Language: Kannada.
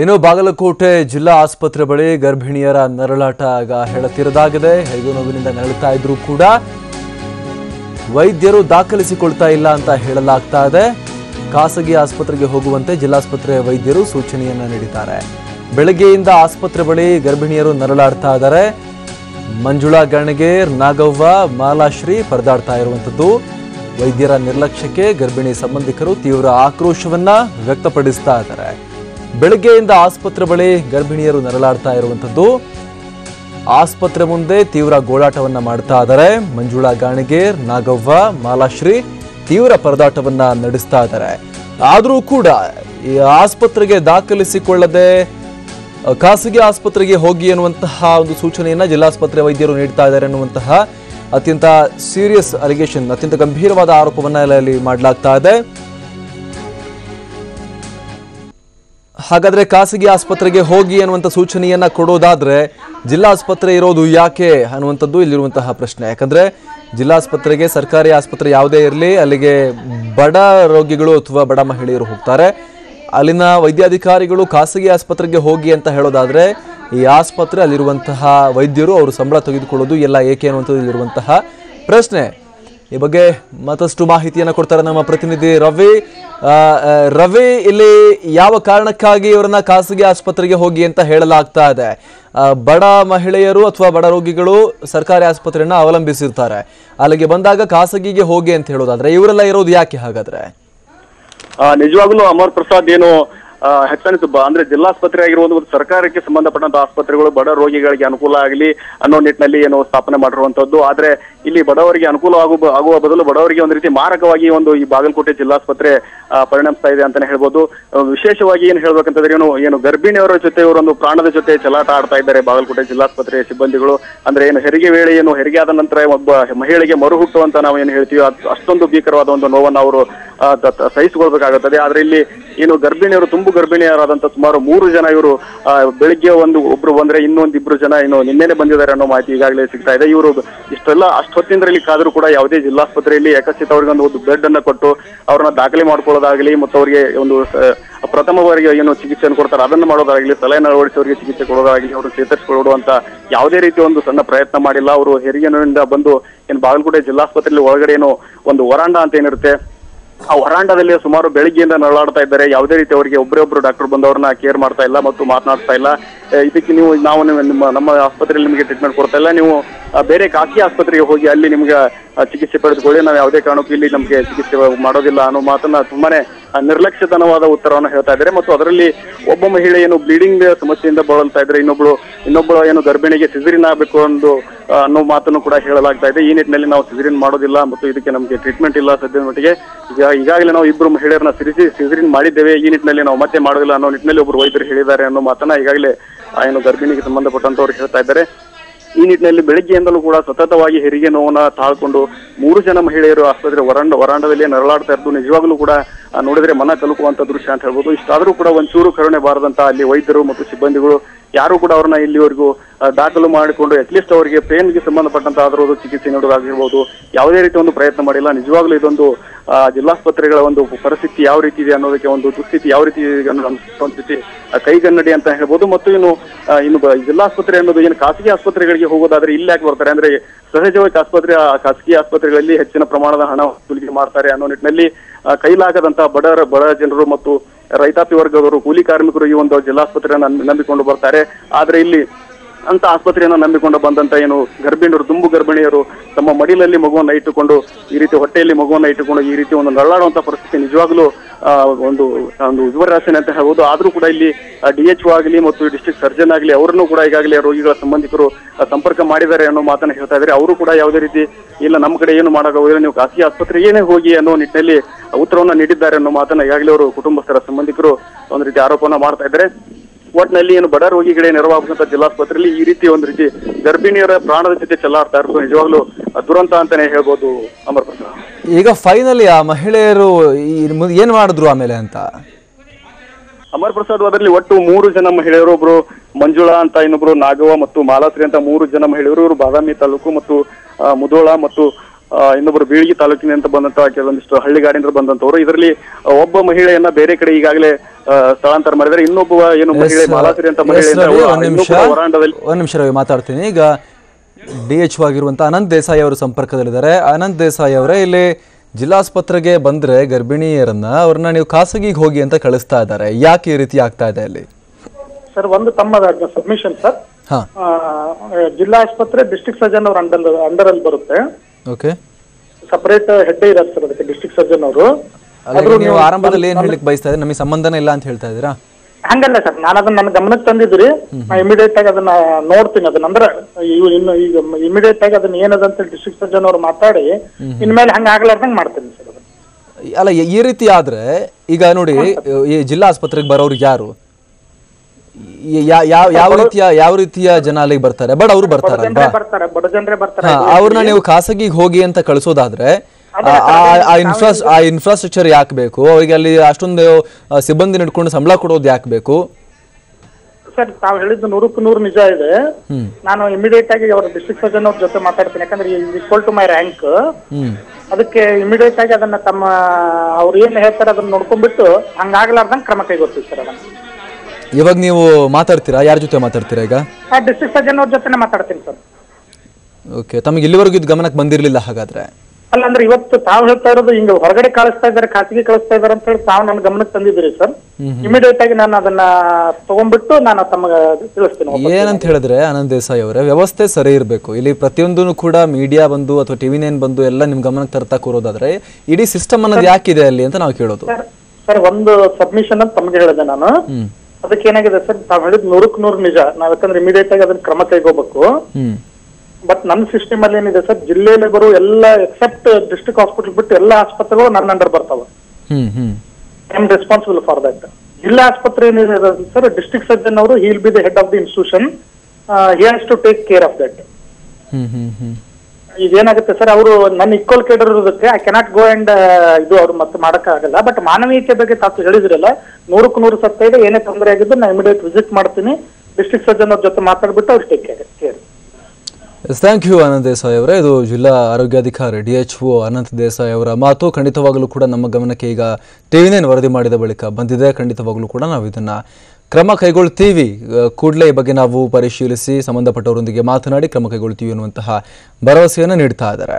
ಇನ್ನು ಬಾಗಲಕೋಟೆ ಜಿಲ್ಲಾ ಆಸ್ಪತ್ರೆ ಬಳಿ ಗರ್ಭಿಣಿಯರ ನರಳಾಟ ಆಗ ಹೇಳತಿರದಾಗಿದೆ. ಹೆಗು ನೋವಿನಿಂದ ನರಳುತ್ತಾ ಇದ್ರೂ ಕೂಡ ವೈದ್ಯರು ದಾಖಲಿಸಿಕೊಳ್ತಾ ಇಲ್ಲ ಅಂತ ಹೇಳಲಾಗ್ತಾ ಇದೆ. ಖಾಸಗಿ ಆಸ್ಪತ್ರೆಗೆ ಹೋಗುವಂತೆ ಜಿಲ್ಲಾಸ್ಪತ್ರೆ ವೈದ್ಯರು ಸೂಚನೆಯನ್ನ ನೀಡಿದ್ದಾರೆ. ಬೆಳಗ್ಗೆಯಿಂದ ಆಸ್ಪತ್ರೆ ಬಳಿ ಗರ್ಭಿಣಿಯರು ನರಳಾಡ್ತಾ ಇದ್ದಾರೆ. ಮಂಜುಳಾ ಗಣಗೇರ್, ನಾಗವ್ವ, ಮಾಲಾಶ್ರೀ ಪರದಾಡ್ತಾ ಇರುವಂಥದ್ದು. ವೈದ್ಯರ ನಿರ್ಲಕ್ಷ್ಯಕ್ಕೆ ಗರ್ಭಿಣಿ ಸಂಬಂಧಿಕರು ತೀವ್ರ ಆಕ್ರೋಶವನ್ನ ವ್ಯಕ್ತಪಡಿಸ್ತಾ ಇದ್ದಾರೆ. ಬೆಳಗ್ಗೆಯಿಂದ ಆಸ್ಪತ್ರೆ ಬಳಿ ಗರ್ಭಿಣಿಯರು ನರಳಾಡ್ತಾ ಇರುವಂಥದ್ದು. ಆಸ್ಪತ್ರೆ ಮುಂದೆ ತೀವ್ರ ಗೋಳಾಟವನ್ನ ಮಾಡ್ತಾ ಇದ್ದಾರೆ. ಮಂಜುಳಾ ಗಾಣಿಗೇರ್, ನಾಗವ್ವ, ಮಾಲಾಶ್ರೀ ತೀವ್ರ ಪರದಾಟವನ್ನ ನಡೆಸ್ತಾ ಇದ್ದಾರೆ. ಆದರೂ ಕೂಡ ಈ ಆಸ್ಪತ್ರೆಗೆ ದಾಖಲಿಸಿಕೊಳ್ಳದೆ ಖಾಸಗಿ ಆಸ್ಪತ್ರೆಗೆ ಹೋಗಿ ಎನ್ನುವಂತಹ ಒಂದು ಸೂಚನೆಯನ್ನ ಜಿಲ್ಲಾಸ್ಪತ್ರೆ ವೈದ್ಯರು ನೀಡ್ತಾ ಇದ್ದಾರೆ ಎನ್ನುವಂತಹ ಅತ್ಯಂತ ಸೀರಿಯಸ್ ಅಲಿಗೇಷನ್ ಅತ್ಯಂತ ಗಂಭೀರವಾದ ಆರೋಪವನ್ನ ಇಲ್ಲಿ ಮಾಡಲಾಗ್ತಾ ಇದೆ. ಹಾಗಾದ್ರೆ ಖಾಸಗಿ ಆಸ್ಪತ್ರೆಗೆ ಹೋಗಿ ಅನ್ನುವಂಥ ಸೂಚನೆಯನ್ನ ಕೊಡೋದಾದ್ರೆ ಜಿಲ್ಲಾಸ್ಪತ್ರೆ ಇರೋದು ಯಾಕೆ ಅನ್ನುವಂಥದ್ದು ಇಲ್ಲಿರುವಂತಹ ಪ್ರಶ್ನೆ. ಯಾಕಂದ್ರೆ ಜಿಲ್ಲಾಸ್ಪತ್ರೆಗೆ ಸರ್ಕಾರಿ ಆಸ್ಪತ್ರೆ ಯಾವುದೇ ಇರಲಿ, ಅಲ್ಲಿಗೆ ಬಡ ರೋಗಿಗಳು ಅಥವಾ ಬಡ ಮಹಿಳೆಯರು ಹೋಗ್ತಾರೆ. ಅಲ್ಲಿನ ವೈದ್ಯಾಧಿಕಾರಿಗಳು ಖಾಸಗಿ ಆಸ್ಪತ್ರೆಗೆ ಹೋಗಿ ಅಂತ ಹೇಳೋದಾದ್ರೆ ಈ ಆಸ್ಪತ್ರೆ ಅಲ್ಲಿರುವಂತಹ ವೈದ್ಯರು ಅವರು ಸಂಬಳ ತೆಗೆದುಕೊಳ್ಳೋದು ಎಲ್ಲ ಏಕೆ ಅನ್ನುವಂಥದ್ದು ಇಲ್ಲಿರುವಂತಹ ಪ್ರಶ್ನೆ. ಈ ಬಗ್ಗೆ ಮತ್ತಷ್ಟು ಮಾಹಿತಿಯನ್ನು ಕೊಡ್ತಾರೆ ನಮ್ಮ ಪ್ರತಿನಿಧಿ ರವಿ. ರವಿ ಇಲ್ಲಿ ಯಾವ ಕಾರಣಕ್ಕಾಗಿ ಇವರನ್ನ ಖಾಸಗಿ ಆಸ್ಪತ್ರೆಗೆ ಹೋಗಿ ಅಂತ ಹೇಳಲಾಗ್ತಾ ಇದೆ? ಬಡ ಮಹಿಳೆಯರು ಅಥವಾ ಬಡ ರೋಗಿಗಳು ಸರ್ಕಾರಿ ಆಸ್ಪತ್ರೆಯನ್ನ ಅವಲಂಬಿಸಿರ್ತಾರೆ. ಅಲ್ಲಿಗೆ ಬಂದಾಗ ಖಾಸಗಿಗೆ ಹೋಗಿ ಅಂತ ಹೇಳೋದಾದ್ರೆ ಇವರೆಲ್ಲ ಇರೋದು ಯಾಕೆ ಹಾಗಾದ್ರೆ? ನಿಜವಾಗ್ಲೂ ಅಮರ್ ಪ್ರಸಾದ್ ಏನು ಬ- ಅಂದ್ರೆ ಜಿಲ್ಲಾಸ್ಪತ್ರೆ ಆಗಿರುವಂತಹ ಒಂದು ಸರ್ಕಾರಕ್ಕೆ ಸಂಬಂಧಪಟ್ಟಂತ ಆಸ್ಪತ್ರೆಗಳು ಬಡ ರೋಗಿಗಳಿಗೆ ಅನುಕೂಲ ಆಗಲಿ ಅನ್ನೋ ನಿಟ್ಟಿನಲ್ಲಿ ಏನು ಸ್ಥಾಪನೆ ಮಾಡಿರುವಂತದ್ದು ಆದ್ರೆ ಇಲ್ಲಿ ಬಡವರಿಗೆ ಅನುಕೂಲ ಆಗುವ ಆಗುವ ಬದಲು ಬಡವರಿಗೆ ಒಂದು ರೀತಿ ಮಾರಕವಾಗಿ ಒಂದು ಈ ಬಾಗಲಕೋಟೆ ಜಿಲ್ಲಾಸ್ಪತ್ರೆ ಪರಿಣಮಿಸ್ತಾ ಇದೆ ಅಂತಾನೆ ಹೇಳ್ಬೋದು. ವಿಶೇಷವಾಗಿ ಏನು ಹೇಳ್ಬೇಕಂತಂದ್ರೆ ಏನು ಏನು ಗರ್ಭಿಣಿಯವರ ಜೊತೆ ಇವರೊಂದು ಪ್ರಾಣದ ಜೊತೆ ಚಲಾಟ ಆಡ್ತಾ ಇದ್ದಾರೆ ಬಾಗಲಕೋಟೆ ಜಿಲ್ಲಾಸ್ಪತ್ರೆ ಸಿಬ್ಬಂದಿಗಳು. ಅಂದ್ರೆ ಏನು ಹೆರಿಗೆ ವೇಳೆ ಏನು ಹೆರಿಗೆ ಆದ ನಂತರ ಒಬ್ಬ ಮಹಿಳೆಗೆ ಮರುಹುಟ್ಟು ಅಂತ ನಾವು ಏನು ಹೇಳ್ತೀವಿ ಅಷ್ಟೊಂದು ಭೀಕರವಾದ ಒಂದು ನೋವನ್ನು ಅವರು ಸಹಿಸಿಕೊಳ್ಬೇಕಾಗುತ್ತದೆ. ಆದ್ರೆ ಇಲ್ಲಿ ಏನು ಗರ್ಭಿಣಿಯರು ತುಂಬು ಗರ್ಭಿಣಿಯರಾದಂತಹ ಸುಮಾರು ಮೂರು ಜನ ಇವರು ಬೆಳಿಗ್ಗೆ ಒಂದು ಒಬ್ರು ಬಂದ್ರೆ ಇನ್ನೊಂದು ಇಬ್ರು ಜನ ಇನ್ನು ನಿನ್ನೆನೆ ಬಂದಿದ್ದಾರೆ ಅನ್ನೋ ಮಾಹಿತಿ ಈಗಾಗಲೇ ಸಿಗ್ತಾ ಇದೆ. ಇವರು ಇಷ್ಟೆಲ್ಲ ಅಷ್ಟೊತ್ತಿಂದ್ರಲ್ಲಿ ಕಾದ್ರೂ ಕೂಡ ಯಾವುದೇ ಜಿಲ್ಲಾಸ್ಪತ್ರೆಯಲ್ಲಿ ಯಕಚಿತ ಅವರಿಗೆ ಒಂದು ಒಂದು ಬೆಡ್ ಅನ್ನ ಕೊಟ್ಟು ಅವ್ರನ್ನ ದಾಖಲೆ ಮಾಡ್ಕೊಳ್ಳೋದಾಗಲಿ ಮತ್ತು ಅವರಿಗೆ ಒಂದು ಸ- ಪ್ರಥಮ ಬಾರಿಗೆ ಏನು ಚಿಕಿತ್ಸೆಯನ್ನು ಕೊಡ್ತಾರೆ, ಅದನ್ನು ಮಾಡೋದಾಗಲಿ ತಲೆಯನ್ನು ಅಳವಡಿಸಿ ಚಿಕಿತ್ಸೆ ಕೊಡೋದಾಗಲಿ, ಅವರು ಚೇತರಿಸಿಕೊಳ್ಳುವಂತ ಯಾವುದೇ ರೀತಿ ಒಂದು ಸಣ್ಣ ಪ್ರಯತ್ನ ಮಾಡಿಲ್ಲ. ಅವರು ಹೆರಿಗೆನಿಂದ ಬಂದು ಏನು ಬಾಗಲಕೋಟೆ ಜಿಲ್ಲಾಸ್ಪತ್ರೆಯಲ್ಲಿ ಒಳಗಡೆ ಏನು ಒಂದು ವರಾಂಡ ಅಂತ ಏನಿರುತ್ತೆ ಆ ವರಾಂಡದಲ್ಲಿ ಸುಮಾರು ಬೆಳಿಗ್ಗೆಯಿಂದ ನರಳಾಡ್ತಾ ಇದ್ದಾರೆ. ಯಾವುದೇ ರೀತಿ ಅವರಿಗೆ ಒಬ್ಬರೇ ಒಬ್ರು ಡಾಕ್ಟರ್ ಬಂದವ್ರನ್ನ ಕೇರ್ ಮಾಡ್ತಾ ಇಲ್ಲ ಮತ್ತು ಮಾತನಾಡ್ತಾ ಇಲ್ಲ. ಇದಕ್ಕೆ ನೀವು ನಾವು ನಿಮ್ಮ ನಿಮ್ಮ- ಆಸ್ಪತ್ರೆಯಲ್ಲಿ ನಿಮಗೆ ಟ್ರೀಟ್ಮೆಂಟ್ ಕೊಡ್ತಾ ಇಲ್ಲ. ನೀವು ಬೇರೆ ಖಾಸಗಿ ಆಸ್ಪತ್ರೆಗೆ ಹೋಗಿ ಅಲ್ಲಿ ನಿಮ್ಗೆ ಚಿಕಿತ್ಸೆ ಪಡೆದುಕೊಳ್ಳಿ. ನಾವು ಯಾವುದೇ ಕಾರಣಕ್ಕೂ ಇಲ್ಲಿ ನಮಗೆ ಚಿಕಿತ್ಸೆ ಮಾಡೋದಿಲ್ಲ ಅನ್ನೋ ಮಾತನ್ನ ತುಂಬಾನೇ ನಿರ್ಲಕ್ಷ್ಯತನವಾದ ಉತ್ತರವನ್ನು ಹೇಳ್ತಾ ಇದ್ದಾರೆ. ಮತ್ತು ಅದರಲ್ಲಿ ಒಬ್ಬ ಮಹಿಳೆ ಏನು ಬ್ಲೀಡಿಂಗ್ ಸಮಸ್ಯೆಯಿಂದ ಬಳಲ್ತಾ ಇದ್ರೆ ಇನ್ನೊಬ್ಳು, ಇನ್ನೊಬ್ಬಳು ಏನು ಗರ್ಭಿಣಿಗೆ ಸಿಜರಿನ್ ಆಗಬೇಕು ಒಂದು ಅನ್ನೋ ಮಾತನ್ನು ಕೂಡ ಹೇಳಲಾಗ್ತಾ ಇದೆ. ಈ ನಿಟ್ಟಿನಲ್ಲಿ ನಾವು ಸಿಸಿರಿನ್ ಮಾಡೋದಿಲ್ಲ ಮತ್ತು ಇದಕ್ಕೆ ನಮಗೆ ಟ್ರೀಟ್ಮೆಂಟ್ ಇಲ್ಲ ಸದ್ಯದ ಮಟ್ಟಿಗೆ. ಈಗ, ಈಗಾಗಲೇ ನಾವು ಇಬ್ಬರು ಮಹಿಳೆಯರನ್ನ ಸಿರಿಸಿ ಸಿಜರಿನ್ ಮಾಡಿದ್ದೇವೆ. ಈ ನಿಟ್ಟಿನಲ್ಲಿ ನಾವು ಮತ್ತೆ ಮಾಡೋದಿಲ್ಲ ಅನ್ನೋ ನಿಟ್ಟಿನಲ್ಲಿ ಒಬ್ಬರು ವೈದ್ಯರು ಹೇಳಿದ್ದಾರೆ ಅನ್ನೋ ಮಾತನ್ನ ಈಗಾಗಲೇ ಏನು ಗರ್ಭಿಣಿಗೆ ಸಂಬಂಧಪಟ್ಟಂತವ್ರು ಹೇಳ್ತಾ ಇದ್ದಾರೆ. ಈ ನಿಟ್ಟಿನಲ್ಲಿ ಬೆಳಿಗ್ಗೆಯಿಂದಲೂ ಕೂಡ ಸತತವಾಗಿ ಹೆರಿಗೆ ನೋವನ್ನ ತಾಳ್ಕೊಂಡು ಮೂರು ಜನ ಮಹಿಳೆಯರು ಆಸ್ಪತ್ರೆ ವರಾಂಡ ವರಾಂಡದಲ್ಲಿ ನರಳಾಡ್ತಾ ಇರೋದು ನಿಜವಾಗ್ಲೂ ಕೂಡ ನೋಡಿದ್ರೆ ಮನ ಕಲುಕುವಂತ ದೃಶ್ಯ ಅಂತ ಹೇಳ್ಬೋದು. ಇಷ್ಟಾದ್ರೂ ಕೂಡ ಒಂಚೂರು ಕರುಣೆ ಬಾರದಂತ ಅಲ್ಲಿ ವೈದ್ಯರು ಮತ್ತು ಸಿಬ್ಬಂದಿಗಳು ಯಾರು ಕೂಡ ಅವ್ರನ್ನ ಇಲ್ಲಿವರೆಗೂ ದಾಖಲು ಮಾಡಿಕೊಂಡು ಅಟ್ಲೀಸ್ಟ್ ಅವರಿಗೆ ಪೇನ್ಗೆ ಸಂಬಂಧಪಟ್ಟಂತ ಆದರೂ ಚಿಕಿತ್ಸೆ ನೀಡೋದಾಗಿರ್ಬೋದು ಯಾವುದೇ ರೀತಿ ಒಂದು ಪ್ರಯತ್ನ ಮಾಡಿಲ್ಲ. ನಿಜವಾಗ್ಲೂ ಇದೊಂದು ಜಿಲ್ಲಾಸ್ಪತ್ರೆಗಳ ಒಂದು ಪರಿಸ್ಥಿತಿ ಯಾವ ರೀತಿ ಇದೆ ಅನ್ನೋದಕ್ಕೆ ಒಂದು ದುಸ್ಥಿತಿ ಯಾವ ರೀತಿ ಇದೆ ಅನ್ನೋ ಒಂದು ಸ್ಥಿತಿ ಆ, ಕೈಗನ್ನಡಿ ಅಂತ ಹೇಳ್ಬೋದು. ಮತ್ತು ಇನ್ನು ಇನ್ನು ಜಿಲ್ಲಾಸ್ಪತ್ರೆ ಅನ್ನೋದು ಏನು ಖಾಸಗಿ ಆಸ್ಪತ್ರೆಗಳಿಗೆ ಹೋಗೋದಾದ್ರೆ ಇಲ್ಲಿ ಯಾಕೆ ಬರ್ತಾರೆ ಅಂದ್ರೆ ಸಹಜವಾಗಿ ಆಸ್ಪತ್ರೆ ಖಾಸಗಿ ಆಸ್ಪತ್ರೆಗಳಲ್ಲಿ ಹೆಚ್ಚಿನ ಪ್ರಮಾಣದ ಹಣ ಸುಲಿಗೆ ಮಾಡ್ತಾರೆ ಅನ್ನೋ ನಿಟ್ಟಿನಲ್ಲಿ ಕೈಲಾಗದಂತಹ ಕೈಲಾಗದಂತ ಬಡ ಬಡ ಜನರು ಮತ್ತು ರೈತಾಪಿ ವರ್ಗದವರು ಕೂಲಿ ಕಾರ್ಮಿಕರು ಈ ಒಂದು ಜಿಲ್ಲಾಸ್ಪತ್ರೆಯನ್ನು ನಂಬಿಕೊಂಡು ಬರ್ತಾರೆ. ಆದ್ರೆ ಇಲ್ಲಿ ಅಂತ ಆಸ್ಪತ್ರೆಯನ್ನು ನಂಬಿಕೊಂಡು ಬಂದಂತ ಏನು ಗರ್ಭಿಣಿಯರು, ದುಂಬು ಗರ್ಭಿಣಿಯರು ತಮ್ಮ ಮಡಿಲಲ್ಲಿ ಮಗುವನ್ನ ಇಟ್ಟುಕೊಂಡು, ಈ ರೀತಿ ಹೊಟ್ಟೆಯಲ್ಲಿ ಮಗುವನ್ನ ಇಟ್ಟುಕೊಂಡು, ಈ ರೀತಿ ಒಂದು ನರಳಾಡುವಂತ ಪರಿಸ್ಥಿತಿ ನಿಜವಾಗ್ಲೂ ಒಂದು ಒಂದು ವಿವರಾಸನೆ ಅಂತ ಹೇಳ್ಬೋದು. ಆದ್ರೂ ಕೂಡ ಇಲ್ಲಿ ಡಿ ಎಚ್ ಆಗಲಿ ಮತ್ತು ಡಿಸ್ಟ್ರಿಕ್ಟ್ ಸರ್ಜನ್ ಆಗಲಿ, ಅವರನ್ನು ಕೂಡ ಈಗಾಗಲೇ ರೋಗಿಗಳ ಸಂಬಂಧಿಕರು ಸಂಪರ್ಕ ಮಾಡಿದ್ದಾರೆ ಅನ್ನೋ ಮಾತನ್ನ ಹೇಳ್ತಾ ಇದ್ದಾರೆ. ಅವರು ಕೂಡ ಯಾವುದೇ ರೀತಿ, ಇಲ್ಲ, ನಮ್ಮ ಕಡೆ ಏನು ಮಾಡೋಕ್ಕಾಗೋದಿಲ್ಲ, ನೀವು ಖಾಸಗಿ ಆಸ್ಪತ್ರೆಗೇನೆ ಹೋಗಿ ಅನ್ನೋ ನಿಟ್ಟಿನಲ್ಲಿ ಉತ್ತರವನ್ನ ನೀಡಿದ್ದಾರೆ ಅನ್ನೋ ಮಾತನ್ನ ಈಗಾಗಲೇ ಅವರು ಕುಟುಂಬಸ್ಥರ ಸಂಬಂಧಿಕರು ಒಂದು ರೀತಿ ಆರೋಪವನ್ನ ಮಾಡ್ತಾ ಇದ್ದಾರೆ. ಒಟ್ನಲ್ಲಿ ಏನು ಬಡ ರೋಗಿಗಳೇ ನೆರವಾಗುವಂತ ಜಿಲ್ಲಾಸ್ಪತ್ರೆಯಲ್ಲಿ ಈ ರೀತಿ ಒಂದು ರೀತಿ ಗರ್ಭಿಣಿಯರ ಪ್ರಾಣದ ಜೊತೆ ಚೆಲ್ಲಾಡ್ತಾ ಇರೋದು ನಿಜವಾಗ್ಲೂ ದುರಂತ ಅಂತಾನೆ ಹೇಳ್ಬೋದು ಅಮರ್ ಪ್ರಸಾದ್ ಈಗ ಫೈನಲಿ ಆ ಮಹಿಳೆಯರು ಏನ್ ಮಾಡಿದ್ರು ಆಮೇಲೆ ಅಂತ? ಅಮರ್ ಪ್ರಸಾದ್ ಅದರಲ್ಲಿ ಒಟ್ಟು ಮೂರು ಜನ ಮಹಿಳೆಯರು ಒಬ್ರು ಮಂಜುಳಾ ಅಂತ ಇನ್ನೊಬ್ರು ನಾಗವ ಮತ್ತು ಮಾಲಾಶ್ರೀ ಅಂತ ಮೂರು ಜನ ಮಹಿಳೆಯರು ಇವರು ಬಾದಾಮಿ ತಾಲೂಕು ಮತ್ತು ಮುದೋಳ ಮತ್ತು ಇನ್ನೊಬ್ಬರು ಬೀಳಗಿ ತಾಲೂಕಿನಿಂದ ಬಂದಂತ ಕೆಲವೊಂದಿಷ್ಟು ಹಳ್ಳಿಗಾಡಿಂದ ಬಂದಂತವರು. ಇದರಲ್ಲಿ ಒಬ್ಬ ಮಹಿಳೆಯನ್ನ ಬೇರೆ ಕಡೆ ಈಗಾಗಲೇ ಆ, ಸ್ಥಳಾಂತರ ಮಾಡಿದರೆ ಇನ್ನೊಬ್ಬ ಏನು ಮಹಿಳೆ ಮಾಲಾಶ್ರೀ ಅಂತ ಮಹಿಳೆ ಎಸ್ ರವಿ, ಒಂದ್ ನಿಮಿಷ. ವರಾಂಡದಲ್ಲಿ ಒಂದ್ ನಿಮಿಷ ರವಿ ಮಾತಾಡ್ತೀನಿ. ಈಗ ಡಿ ಎಚ್ ಆಗಿರುವಂತ ಅನಂತ್ ದೇಸಾಯಿ ಅವರು ಸಂಪರ್ಕದಲ್ಲಿದ್ದಾರೆ. ಅನಂತ್ ದೇಸಾಯಿ ಅವರೇ ಇಲ್ಲಿ ಜಿಲ್ಲಾಸ್ಪತ್ರೆಗೆ ಬಂದ್ರೆ ಗರ್ಭಿಣಿಯರನ್ನ ಅವ್ರನ್ನ ನೀವು ಖಾಸಗಿಗೆ ಹೋಗಿ ಅಂತ ಕಳಿಸ್ತಾ ಇದ್ದಾರೆ. ಯಾಕೆ ಈ ರೀತಿ ಆಗ್ತಾ ಇದೆ ಅಲ್ಲಿ? ಸರ್ ಒಂದು ತಮ್ಮದ ಸಬ್ಮಿಷನ್ ಸರ್. ಜಿಲ್ಲಾ ಆಸ್ಪತ್ರೆ ಡಿಸ್ಟ್ರಿಕ್ಟ್ ಸರ್ಜನ್ ಅವ್ರ ಅಂಡರ್ ಅಂಡರ್ ಅಲ್ಲಿ ಬರುತ್ತೆ. ಓಕೆ ಸಪರೇಟ್ ಹೆಡ್ ಇರತ್ತೆ ಸರ್ ಅದಕ್ಕೆ ಡಿಸ್ಟ್ರಿಕ್ಟ್ ಸರ್ಜನ್ ಅವರು. ಅಲ್ಲ ನೀವು ಆರಂಭದಲ್ಲಿ ಏನ್ ಹೇಳಿಕ್ ಬಯಸ್ತಾ ಇದ್ರೆ ನಮಗೆ ಸಂಬಂಧನೇ ಇಲ್ಲ ಅಂತ ಹೇಳ್ತಾ ಇದ್ದೀರಾ? ಹಂಗಲ್ಲ ಸರ್ ನಾನು ಅದನ್ನ ನನ್ನ ಗಮನಕ್ಕೆ ತಂದಿದ್ರಿ ನಾ ಇಮಿಡಿಯೇಟ್ ಆಗಿ ಅದನ್ನ ನೋಡ್ತೀನಿ. ಅದನ್ನ ಅಂದ್ರೆ ಇವು ಇನ್ನು ಈಗ ಇಮಿಡಿಯೇಟ್ ಆಗಿ ಅದನ್ನ ಏನದ ಅಂತ ಡಿಸ್ಟ್ರಿಕ್ಟ್ ಸರ್ಜನ್ ಅವ್ರು ಮಾತಾಡಿ ಇನ್ಮೇಲೆ ಹಂಗ ಆಗ್ಲಾರ್ದಂಗ್ ಮಾಡ್ತೀನಿ ಸರ್ ಅಲ್ಲ ಈ- ರೀತಿ ಆದ್ರೆ ಈಗ ನೋಡಿ ಈ ಜಿಲ್ಲಾ ಆಸ್ಪತ್ರೆಗೆ ಬರೋರು ಯಾರು? ಯಾವ ಯಾವ ರೀತಿಯ ಯಾವ ರೀತಿಯ ಜನ ಅಲ್ಲಿಗೆ ಬರ್ತಾರೆ? ಬಟ್ ಅವರು ಬರ್ತಾರೆ ಬಡ ಜನರೇ ಬರ್ತಾರೆ. ಹಾ, ಅವ್ರನ್ನ ನೀವು ಖಾಸಗಿಗೆ ಹೋಗಿ ಅಂತ ಕಳಿಸೋದಾದ್ರೆ ಆ- ಆ- ಆ ಇನ್ಫ್ರಾಸ್ಟ್ರಕ್ಚರ್ ಯಾಕೆ ಬೇಕು? ಅವರಿಗೆ ಅಲ್ಲಿ ಅಷ್ಟೊಂದು ಸಿಬ್ಬಂದಿ ನಡ್ಕೊಂಡು ಸಂಬಳ ಕೊಡೋದು ಯಾಕೆ ಬೇಕು? ಸರ್ ತಾವು ಹೇಳಿದ್ದು ನೂರಕ್ಕೂ ನೂರು ನಿಜ ಇದೆ. ನಾನು ಇಮಿಡಿಯೇಟ್ ಆಗಿ ಅವರ ಡಿಸ್ಟ್ರಿಕ್ಟ್ ಸರ್ಜನ್ ಅವ್ರ ಜೊತೆ ಮಾತಾಡ್ತೀನಿ. ಯಾಕಂದ್ರೆ ಈಕ್ವಲ್ ಟು ಮೈ ರ್ಯಾಂಕ್ ಅದಕ್ಕೆ ಇಮಿಡಿಯೇಟ್ ಆಗಿ ಅದನ್ನ ತಮ್ಮ ಅವ್ರು ಏನ್ ಹೇಳ್ತಾರೆ ಅದನ್ನ ನೋಡ್ಕೊಂಡ್ಬಿಟ್ಟು ಹಂಗಾಗ್ಲಾರ್ದಂಗ್ ಕ್ರಮ ಕೈಗೊಳ್ತೀವಿ ಸರ್ ಅದನ್ನ. ಇವಾಗ ನೀವು ಮಾತಾಡ್ತೀರಾ? ಯಾರ ಜೊತೆ ಮಾತಾಡ್ತೀರಾ ಈಗ? ಆ ಡಿಸ್ಟ್ರಿಕ್ಟ್ ಸರ್ಜನ್ ಅವ್ರ ಜೊತೆನೆ ಮಾತಾಡ್ತೀನಿ ಸರ್. ಓಕೆ ತಮಗೆ ಇಲ್ಲಿವರೆಗೂ ಇದು ಗಮನಕ್ಕೆ ಬಂದಿರಲಿಲ್ಲ ಹಾಗಾದ್ರೆ? ಅಲ್ಲ ಅಂದ್ರೆ ಇವತ್ತು ತಾವು ಹೇಳ್ತಾ ಇರೋದು ಹಿಂಗ ಹೊರಗಡೆ ಕಳಿಸ್ತಾ ಇದಾರೆ ಖಾಸಗಿ ಕಳಿಸ್ತಾ ಇದಾರೆ ಅಂತ ಹೇಳಿ ತಾವು ನನ್ನ ಗಮನಕ್ಕೆ ತಂದಿದ್ದೀರಿ ಸರ್. ಇಮಿಡಿಯೇಟ್ ಆಗಿ ನಾನು ಅದನ್ನ ತಗೊಂಡ್ಬಿಟ್ಟು ನಾನು ತಮಗೆ ತಿಳಿಸ್ತೀನಿ. ಏನಂತ ಹೇಳಿದ್ರೆ ಆನಂದ್ ದೇಸಾಯಿ ಅವರೇ ವ್ಯವಸ್ಥೆ ಸರಿ ಇರಬೇಕು. ಇಲ್ಲಿ ಪ್ರತಿಯೊಂದೂ ಕೂಡ ಮೀಡಿಯಾ ಬಂದು ಅಥವಾ ಟಿವಿ ನೈನ್ ಬಂದು ಎಲ್ಲ ನಿಮ್ ಗಮನಕ್ಕೆ ತರ್ತಾ ಕೂರೋದಾದ್ರೆ ಇಡೀ ಸಿಸ್ಟಮ್ ಅನ್ನೋದು ಯಾಕಿದೆ ಅಲ್ಲಿ ಅಂತ ನಾವು ಕೇಳೋದು. ಸರ್ ಒಂದು ಸಬ್ಮಿಷನ್ ಅಂತ ತಮಗೆ ಹೇಳಿದೆ ನಾನು. ಅದಕ್ಕೆ ಏನಾಗಿದೆ ಸರ್ ತಾವ್ ಹೇಳಿದ್ ನೂರಕ್ ನೂರು ನಿಜ. ನಾವ್ ಯಾಕಂದ್ರೆ ಇಮಿಡಿಯೇಟ್ ಆಗಿ ಅದನ್ನ ಕ್ರಮ ಕೈಗೋಬೇಕು ಬಟ್ ನನ್ನ ಸಿಸ್ಟಮ್ ಅಲ್ಲಿ ಏನಿದೆ ಸರ್ ಜಿಲ್ಲೆಯಲ್ಲಿ ಬರೋ ಎಲ್ಲ ಎಕ್ಸೆಪ್ಟ್ ಡಿಸ್ಟ್ರಿಕ್ಟ್ ಹಾಸ್ಪಿಟಲ್ ಬಿಟ್ಟು ಎಲ್ಲ ಆಸ್ಪತ್ರೆಗಳು ನನ್ನ ಅಂಡರ್ ಬರ್ತಾವ. Hmm hmm. I am responsible for that ಜಿಲ್ಲಾ ಆಸ್ಪತ್ರೆ ಏನಿದೆ ಸರ್ ಡಿಸ್ಟ್ರಿಕ್ಟ್ ಸರ್ಜನ್ ಅವರು he'll be the head of the institution he has to take care of that ಏನಾಗುತ್ತೆ ಸರ್, ಅವರು ನನ್ನ ಇಕ್ವಲ್ ಕೇಡರ್ ಇರೋದಕ್ಕೆ ಐ ಕೆನಾಟ್ ಗೋ ಅಂಡ್ ಇದು ಅವ್ರು ಮತ್ತೆ ಮಾಡಕ್ಕಾಗಲ್ಲ. ಬಟ್ ಮಾನವೀಯತೆ ಬಗ್ಗೆ ತಾವು ಹೇಳಿದ್ರಲ್ಲ, ನೂರಕ್ಕೂ ನೂರು ಸತ್ತ ಇದೆ, ಏನೇ ತೊಂದರೆ ಆಗಿದ್ದು ನಾನು ಇಮಿಡಿಯೇಟ್ ವಿಸಿಟ್ ಮಾಡ್ತೀನಿ. ಡಿಸ್ಟ್ರಿಕ್ಟ್ ಸರ್ಜನ್ ಅವ್ರ ಜೊತೆ ಮಾತಾಡ್ಬಿಟ್ಟು ಅವ್ರು take care care thank you Ananta Desai ಅವರೇ. ಇದು ಜಿಲ್ಲಾ ಆರೋಗ್ಯಾಧಿಕಾರಿ D H O Ananta Desai ಅವರ ಮಾತು. ಖಂಡಿತವಾಗಲೂ ಕೂಡ ನಮ್ಮ ಗಮನಕ್ಕೆ ಈಗ ಟಿವಿನೇನು ವರದಿ ಮಾಡಿದ ಬಳಿಕ ಬಂದಿದೆ. ಖಂಡಿತವಾಗಲೂ ಕೂಡ ನಾವು ಇದನ್ನ ಕ್ರಮ ಕೈಗೊಳ್ತೀವಿ. ಕೂಡಲೇ ಈ ಬಗ್ಗೆ ನಾವು ಪರಿಶೀಲಿಸಿ ಸಂಬಂಧಪಟ್ಟವರೊಂದಿಗೆ ಮಾತನಾಡಿ ಕ್ರಮ ಕೈಗೊಳ್ತೀವಿ ಅನ್ನುವಂತಹ ಭರವಸೆಯನ್ನು ನೀಡ್ತಾ ಇದ್ದಾರೆ.